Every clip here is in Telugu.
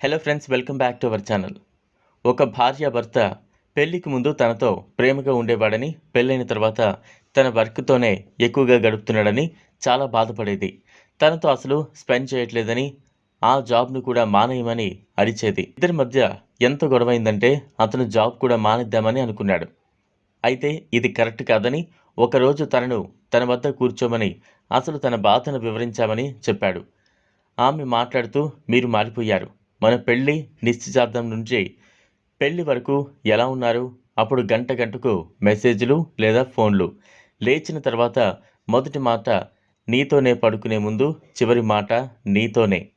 Hello friends welcome back to our channel ఒక భార్యాభర్త పెళ్ళికి ముందు తనతో ప్రేమగా ఉండేవాడని పెళ్ళైన తర్వాత తన వర్క్తోనే ఎక్కువగా గడుపుతున్నాడని చాలా బాధపడేది. తనతో అసలు స్పెండ్ చేయట్లేదని ఆ జాబ్ను కూడా మానేయమని అరిచేది. ఇద్దరి మధ్య ఎంత గొడవైందంటే అతను జాబ్ కూడా మానేద్దామని అనుకున్నాడు. అయితే ఇది కరెక్ట్ కాదని ఒకరోజు తనను తన వద్ద కూర్చోమని అసలు తన బాధను వివరించామని చెప్పాడు. ఆమె మాట్లాడుతూ మీరు మారిపోయారు. మన పెళ్ళి నిశ్చితార్థం నుంచి. పెళ్ళి వరకు ఎలా ఉన్నారు? అప్పుడు గంట గంటకు మెసేజ్లు లేదా ఫోన్లు. లేచిన తర్వాత మొదటి మాట నీతోనే పడుకునే ముందు చివరి మాట నీతోనే.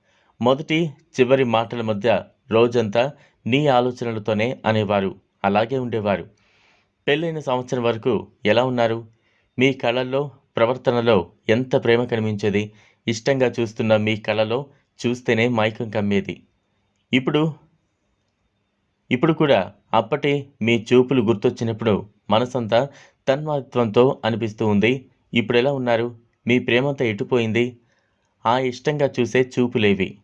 మొదటి చివరి మాటల మధ్య రోజంతా నీ ఆలోచనలతోనే అనేవారు. అలాగే ఉండేవారు. పెళ్ళైన సంవత్సరం వరకు ఎలా ఉన్నారు? మీ కళల్లో ప్రవర్తనలో ఎంత ప్రేమ కనిపించేది? ఇష్టంగా చూస్తున్న మీ కళలో చూస్తేనే మైకం కమ్మేది. ఇప్పుడు ఇప్పుడు కూడా అప్పటి మీ చూపులు గుర్తొచ్చినప్పుడు మనసంతా తన్మత్వంతో అనిపిస్తూ ఉంది. ఇప్పుడు ఎలా ఉన్నారు? మీ ప్రేమంతా ఎటుపోయింది? ఆ ఇష్టంగా చూసే చూపులేవి.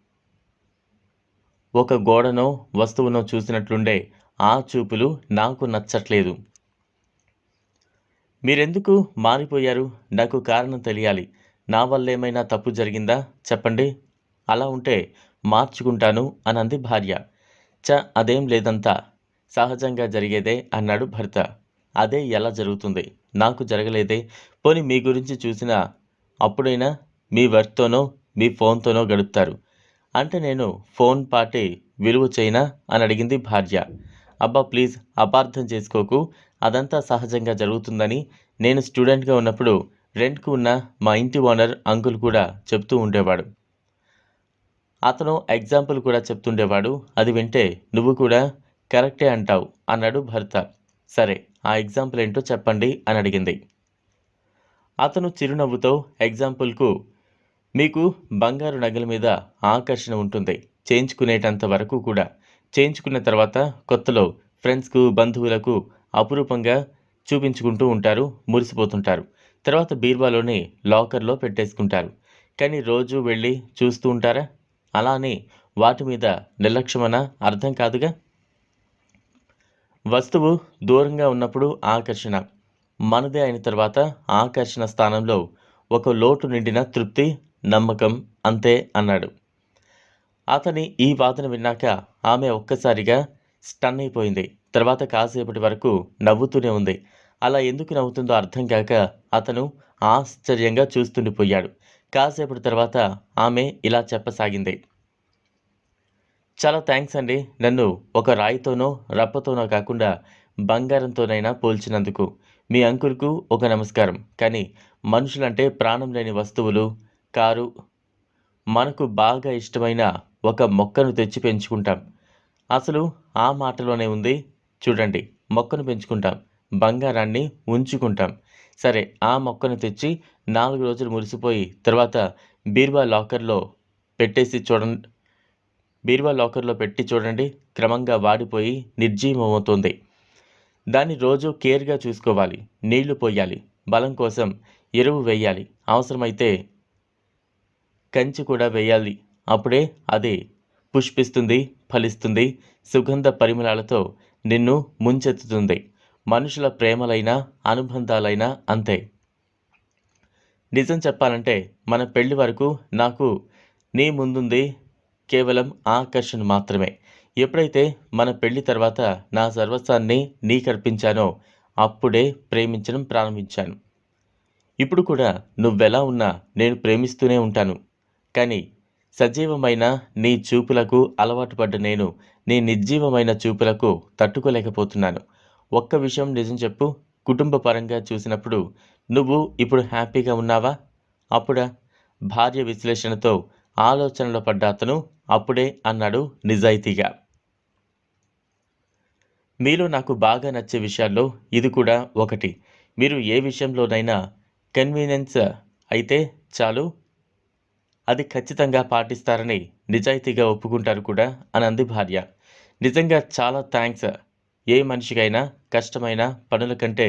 ఒక గోడనో వస్తువునో చూసినట్లుండే ఆ చూపులు నాకు నచ్చట్లేదు. మీరెందుకు మారిపోయారు? నాకు కారణం తెలియాలి. నా వల్ల ఏమైనా తప్పు జరిగిందా? చెప్పండి. అలా ఉంటే మార్చుకుంటాను అనంది భార్య. చ అదేం లేదంతా. సహజంగా జరిగేదే అన్నాడు భర్త. అదే ఎలా జరుగుతుంది? నాకు జరగలేదే. పోనీ మీ గురించి చూసిన అప్పుడైనా మీ వర్క్తోనో మీ ఫోన్తోనో గడుపుతారు. అంటే నేను ఫోన్ పాటి విలువ చేయనా అని అడిగింది భార్య. అబ్బా ప్లీజ్ అపార్థం చేసుకోకు. అదంతా సహజంగా జరుగుతుందని నేను స్టూడెంట్గా ఉన్నప్పుడు రెంట్కు ఉన్న మా ఇంటి ఓనర్ అంకుల్ కూడా చెప్తూ ఉండేవాడు. అతను ఎగ్జాంపుల్ కూడా చెప్తుండేవాడు. అది వింటే నువ్వు కూడా కరెక్టే అంటావు అన్నాడు భర్త. సరే ఆ ఎగ్జాంపుల్ ఏంటో చెప్పండి అని అడిగింది. అతను చిరునవ్వుతో ఎగ్జాంపుల్కు మీకు బంగారు నగల మీద ఆకర్షణ ఉంటుంది. చేయించుకునేటంత వరకు కూడా. చేయించుకున్న తర్వాత కొత్తలో ఫ్రెండ్స్కు బంధువులకు అపురూపంగా చూపించుకుంటూ ఉంటారు మురిసిపోతుంటారు. తర్వాత బీర్వాలోని లాకర్లో పెట్టేసుకుంటారు. కానీ రోజు వెళ్ళి చూస్తూ ఉంటారా? అలానే వాటి మీద నిర్లక్ష్యమన అర్థం కాదుగా? వస్తువు దూరంగా ఉన్నప్పుడు ఆకర్షణ. మనదే అయిన తర్వాత ఆకర్షణ స్థానంలో ఒక లోటు నిండిన తృప్తి నమ్మకం అంతే అన్నాడు. అతని ఈ వాదన విన్నాక ఆమె ఒక్కసారిగా స్టన్ అయిపోయింది తర్వాత కాసేపటి వరకు నవ్వుతూనే ఉంది. అలా ఎందుకు నవ్వుతుందో అర్థం కాక అతను ఆశ్చర్యంగా చూస్తుండిపోయాడు. కాసేపటి తర్వాత ఆమె ఇలా చెప్పసాగింది. చాలా థ్యాంక్స్ అండి. నన్ను ఒక రాయితోనో రప్పతోనో కాకుండా బంగారంతోనైనా పోల్చినందుకు. మీ అంకుల్కు ఒక నమస్కారం. కానీ మనుషులంటే ప్రాణం లేని వస్తువులు కారు మనకు బాగా ఇష్టమైన ఒక మొక్కను తెచ్చి పెంచుకుంటాం. అసలు ఆ మాటలోనే ఉంది. చూడండి మొక్కను పెంచుకుంటాం. బంగారాన్ని ఉంచుకుంటాం. సరే ఆ మొక్కను తెచ్చి నాలుగు రోజులు మురిసిపోయి తర్వాత బీర్వా లాకర్లో పెట్టేసి చూడండి బీర్వా లాకర్లో పెట్టి చూడండి క్రమంగా వాడిపోయి నిర్జీవమవుతుంది. దాన్ని రోజు కేర్గా చూసుకోవాలి నీళ్ళు పోయాలి బలం కోసం ఎరువు వేయాలి అవసరమైతే కంచి కూడా వేయాలి. అప్పుడే అది పుష్పిస్తుంది ఫలిస్తుంది సుగంధ పరిమళాలతో నిన్ను ముంచెత్తుతుంది. మనుషుల ప్రేమలైనా అనుబంధాలైనా అంతే. నిజం చెప్పాలంటే మన పెళ్ళి వరకు నాకు నీ ముందుంది కేవలం ఆకర్షణ మాత్రమే. ఎప్పుడైతే మన పెళ్ళి తర్వాత నా సర్వస్వాన్ని నీకర్పించానో అప్పుడే ప్రేమించడం ప్రారంభించాను. ఇప్పుడు కూడా నువ్వెలా ఉన్నా నేను ప్రేమిస్తూనే ఉంటాను. కానీ సజీవమైన నీ చూపులకు అలవాటు పడ్డ నేను నీ నిర్జీవమైన చూపులకు తట్టుకోలేకపోతున్నాను. ఒక్క విషయం నిజం చెప్పు. కుటుంబ పరంగా చూసినప్పుడు నువ్వు ఇప్పుడు హ్యాపీగా ఉన్నావా? అప్పుడా? భార్య విశ్లేషణతో ఆలోచనలో పడ్డ అతను అప్పుడే అన్నాడు నిజాయితీగా. మీలో నాకు బాగా నచ్చే విషయాల్లో ఇది కూడా ఒకటి. మీరు ఏ విషయంలోనైనా కన్వీనియన్స్ అయితే చాలు. అది ఖచ్చితంగా పాటిస్తారని నిజాయితీగా ఒప్పుకుంటారు కూడా అని అంది భార్య. నిజంగా చాలా థ్యాంక్స్ ఏ మనిషికైనా కష్టమైన పనుల కంటే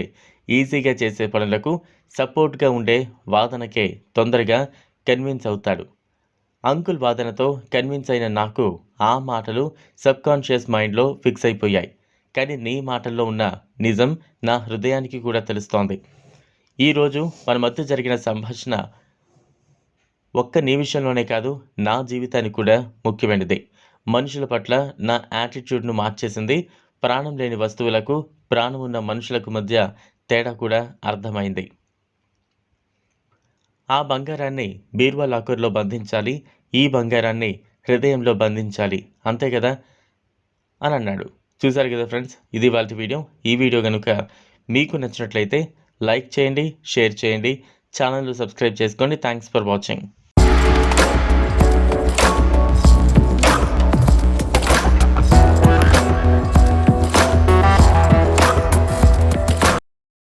ఈజీగా చేసే పనులకు సపోర్ట్గా ఉండే వాదనకే తొందరగా కన్విన్స్ అవుతాడు. అంకుల్ వాదనతో కన్విన్స్ అయిన నాకు ఆ మాటలు సబ్కాన్షియస్ మైండ్లో ఫిక్స్ అయిపోయాయి. కానీ నీ మాటల్లో ఉన్న నిజం నా హృదయానికి కూడా తెలుస్తోంది. ఈరోజు మన మధ్య జరిగిన సంభాషణ ఒక్క నీ విషయంలోనే కాదు నా జీవితానికి కూడా ముఖ్యమైనది. మనుషుల పట్ల నా యాటిట్యూడ్ను మార్చేసింది ప్రాణం లేని వస్తువులకు ప్రాణం ఉన్న మనుషులకు మధ్య తేడా కూడా అర్థమైంది. ఆ బంగారాన్ని బీర్వా లాకర్లో బంధించాలి ఈ బంగారాన్ని హృదయంలో బంధించాలి. అంతే కదా? అని అన్నాడు. చూసారు కదా ఫ్రెండ్స్? ఇది వాళ్ళ వీడియో. ఈ వీడియో కనుక మీకు నచ్చినట్లయితే లైక్ చేయండి షేర్ చేయండి. ఛానల్ సబ్స్క్రైబ్ చేసుకోండి. Thanks for watching.